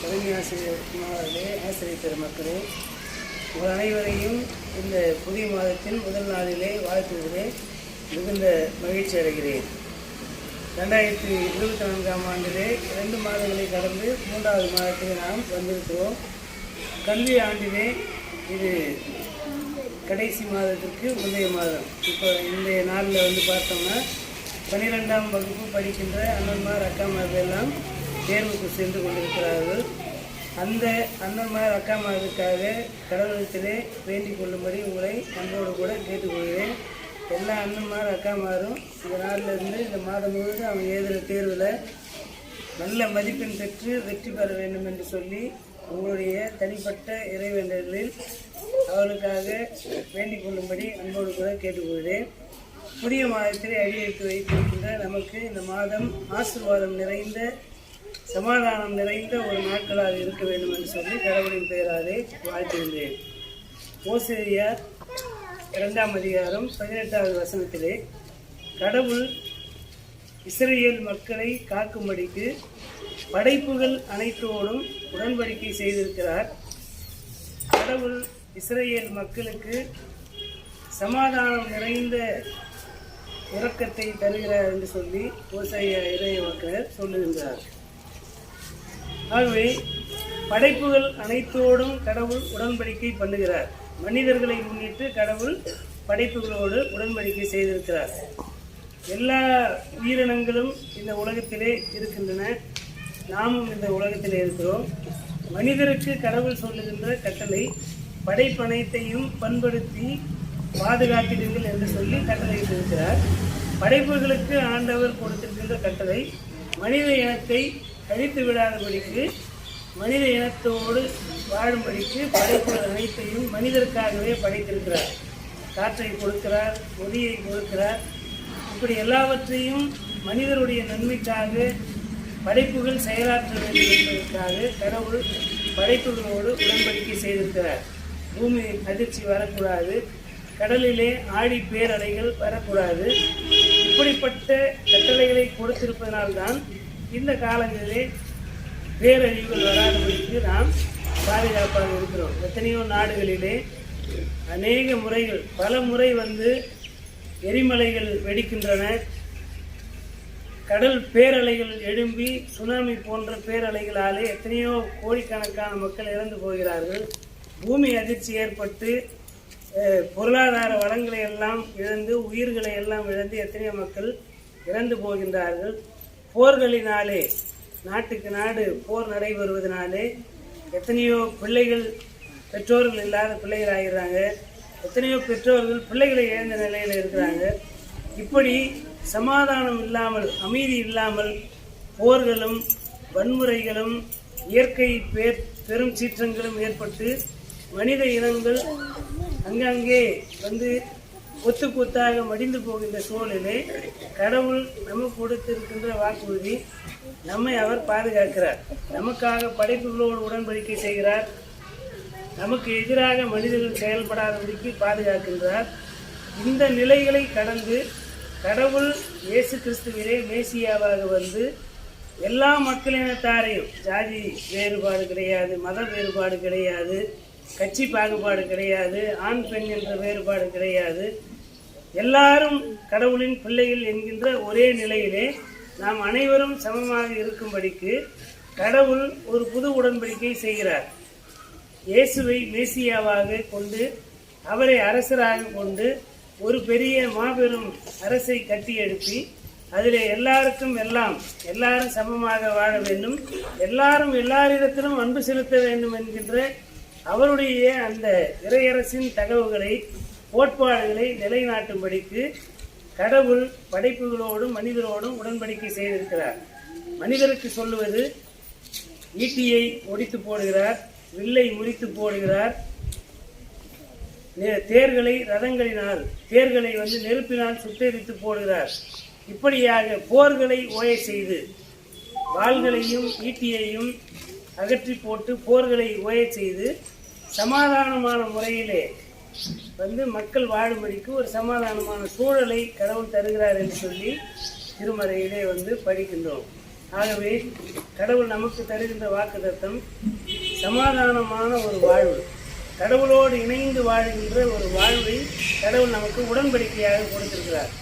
தலைமை ஆசிரியர் மாணவர்களே ஆசிரியர் பெருமக்களே உங்கள் அனைவரையும் இந்த புதிய மாதத்தின் முதல் நாளிலே வாழ்த்துவதிலே மிகுந்த மகிழ்ச்சி அடைகிறேன். ரெண்டாயிரத்தி இருபத்தி நான்காம் ஆண்டிலே இரண்டு மாதங்களை கடந்து மூன்றாவது மாதத்திலே நாம் வந்திருக்கிறோம். கல்வி ஆண்டிலே இது கடைசி மாதத்திற்கு முந்தைய மாதம். இப்போ இன்றைய நாளில் வந்து பார்த்தோம்னா பன்னிரெண்டாம் வகுப்பு படிக்கின்ற அண்ணன்மார் அக்காமார்கள் எல்லாம் தேர்வுக்கு சென்று கொண்டிருக்கிறார்கள். அந்த அண்ணன்மார் அக்காமாருக்காக கடவுளத்திலே வேண்டிக் கொள்ளும்படி உங்களை அன்போடு கூட கேட்டுக்கொள்கிறேன். எல்லா அண்ணன்மார் அக்காமாரும் இந்த நாளில் இருந்து இந்த மாதம் முழுவதும் அவங்க எழுதுகிற தேர்வில் நல்ல மதிப்பெண் பெற்று வெற்றி பெற வேண்டும் என்று சொல்லி உங்களுடைய தனிப்பட்ட இறைவேண்டர்களில் அவர்களுக்காக வேண்டிக் கொள்ளும்படி அன்போடு கூட கேட்டுக்கொள்கிறேன். புதிய மாதத்திலே அடியெடுத்து வைத்திருக்கின்ற நமக்கு இந்த மாதம் ஆசீர்வாதம் நிறைந்த சமாதானம் நிறைந்த ஒரு நாட்களாக இருக்க வேண்டும் என்று சொல்லி கடவுளின் பெயராலே வாழ்த்துகின்றேன். ஓசேரியார் இரண்டாம் அதிகாரம் பதினெட்டாவது வசனத்திலே கடவுள் இஸ்ரேல் மக்களை காக்கும்படிக்கு படைப்புகள் அனைத்தோடும் உடன்படிக்கை செய்திருக்கிறார். கடவுள் இஸ்ரேல் மக்களுக்கு சமாதானம் நிறைந்த உறக்கத்தை தருகிறார் என்று சொல்லி விவசாய இறைய மக்கள் சொல்லுகின்றார். ஆகவே படைப்புகள் அனைத்தோடும் கடவுள் உடன்படிக்கை பண்ணுகிறார். மனிதர்களை முன்னிட்டு கடவுள் படைப்புகளோடு உடன்படிக்கை செய்திருக்கிறார். எல்லா உயிரினங்களும் இந்த உலகத்திலே இருக்கின்றன. நாமும் இந்த உலகத்தில் இருக்கிறோம். மனிதருக்கு கடவுள் சொல்லுகின்ற கட்டளை படைப்பனைத்தையும் பண்படுத்தி பாதுகாத்திடுங்கள் என்று சொல்லி கட்டளையிட்டிருக்கிறார் படைப்புகளுக்கு ஆண்டவர் கொடுத்திருக்கின்ற கட்டளை மனித இனத்தை அழித்து விடாதபடிக்கு மனித இனத்தோடு வாழும்படிக்கு படைப்புகள் அனைத்தையும் மனிதருக்காகவே படைத்திருக்கிறார். காற்றை கொடுக்கிறார் ஒளியை கொடுக்கிறார். இப்படி எல்லாவற்றையும் மனிதருடைய நன்மைக்காக படைப்புகள் செயலாற்ற வேண்டும் என்பதற்காக கடவுள் படைப்புகளோடு உடன்படிக்கை செய்திருக்கிறார். பூமி அதிர்ச்சி வரக்கூடாது கடலிலே ஆடி பேரலைகள் வரக்கூடாது. இப்படிப்பட்ட கட்டளைகளை கொடுத்திருப்பதனால்தான் இந்த காலங்களிலே பேரழிவுகள் வராதபடிக்கு நாம் பாதுகாப்பாக இருக்கிறோம். எத்தனையோ நாடுகளிலே அநேக முறைகள் பல முறை வந்து எரிமலைகள் வெடிக்கின்றன. கடல் பேரலைகள் எழும்பி சுனாமி போன்ற பேரலைகளாலே எத்தனையோ கோடிக்கணக்கான மக்கள் இறந்து போகிறார்கள். பூமி அதிர்ச்சி ஏற்பட்டு பொருளாதார வளங்களை எல்லாம் இழந்து உயிர்களை எல்லாம் இழந்து எத்தனையோ மக்கள் இறந்து போகின்றார்கள். போர்களினாலே நாட்டுக்கு நாடு போர் நடைபெறுவதனாலே எத்தனையோ பிள்ளைகள் பெற்றோர்கள் இல்லாத பிள்ளைகள் ஆகிறாங்க எத்தனையோ பெற்றோர்கள் பிள்ளைகளை இழந்த நிலையில் இருக்கிறாங்க. இப்படி சமாதானம் இல்லாமல் அமைதி இல்லாமல் போர்களும் வன்முறைகளும் இயற்கை பேர் பெரும் சீற்றங்களும் ஏற்பட்டு மனித இனங்கள் அங்கங்கே வந்து கொத்து கொத்தாக மடிந்து போகின்ற சூழலிலே கடவுள் நமக்கு கொடுத்திருக்கின்ற வாக்குறுதி நம்மை அவர் பாதுகாக்கிறார். நமக்காக படைப்புகளோடு உடன்படிக்கை செய்கிறார். நமக்கு எதிராக மனிதர்கள் செயல்படாதபடிக்கு பாதுகாக்கின்றார். இந்த நிலைகளை கடந்து கடவுள் இயேசு கிறிஸ்துவிலே மேசியாவாக வந்து எல்லா மக்களினத்தாரையும் ஜாதி வேறுபாடு கிடையாது மத வேறுபாடு கிடையாது கட்சி பாகுபாடு கிடையாது ஆண் பெண் என்ற வேறுபாடு கிடையாது. எல்லாரும் கடவுளின் பிள்ளைகள் என்கின்ற ஒரே நிலையிலே நாம் அனைவரும் சமமாக இருக்கும்படிக்கு கடவுள் ஒரு புது உடன்படிக்கை செய்கிறார். இயேசுவை மேசியாவாக கொண்டு அவரை அரசராக கொண்டு ஒரு பெரிய மாபெரும் அரசை கட்டி எழுப்பி அதில் எல்லாருக்கும் எல்லாம் எல்லாரும் சமமாக வாழ வேண்டும் எல்லாரும் எல்லாரிடத்திலும் அன்பு செலுத்த வேண்டும் என்கின்ற அவருடைய அந்த இறையரசின் தகவல்களை கோட்பாடுகளை நிலைநாட்டும்படிக்கு கடவுள் படைப்புகளோடும் மனிதரோடும் உடன்படிக்கை செய்திருக்கிறார். மனிதருக்கு சொல்லுவது ஈட்டியை ஒடித்து போடுகிறார் வில்லை முறித்து போடுகிறார். தேர்களை ரதங்களினால் தேர்களை வந்து நெருப்பினால் சுட்டெரித்து போடுகிறார். இப்படியாக போர்களை ஓய செய்து வாள்களையும் ஈட்டியையும் அகற்றி போட்டு போர்களை ஓய செய்து சமாதானமான முறையிலே வந்து மக்கள் வாழும்படிக்கு ஒரு சமாதானமான சூழலை கடவுள் தருகிறார் என்று சொல்லி திருமறையிலே வந்து படிக்கின்றோம். ஆகவே கடவுள் நமக்கு தருகின்ற வாக்குத்தத்தம் சமாதானமான ஒரு வாழ்வு. கடவுளோடு இணைந்து வாழ்கின்ற ஒரு வாழ்வை கடவுள் நமக்கு உடன்படிக்கையாக கொடுத்திருக்கிறார்.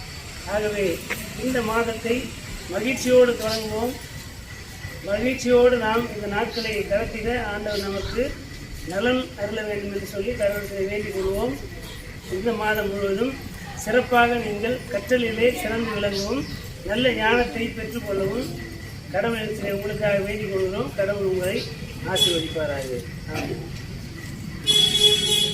ஆகவே இந்த மாதத்தை மகிழ்ச்சியோடு தொடங்குவோம். மகிழ்ச்சியோடு நாம் இந்த நாட்களை கடத்திட ஆண்டவர் நமக்கு நலன் அருள வேண்டும் என்று சொல்லி கடவுளத்தை வேண்டிக் கொள்வோம். இந்த மாதம் முழுவதும் சிறப்பாக நீங்கள் கற்றலிலே சிறந்து விளங்கவும் நல்ல ஞானத்தை பெற்றுக்கொள்ளவும் கடவுளத்திலே உங்களுக்காக வேண்டிக் கொள்கிறோம். கடவுள் உங்களை ஆசீர்வதிப்பாராக.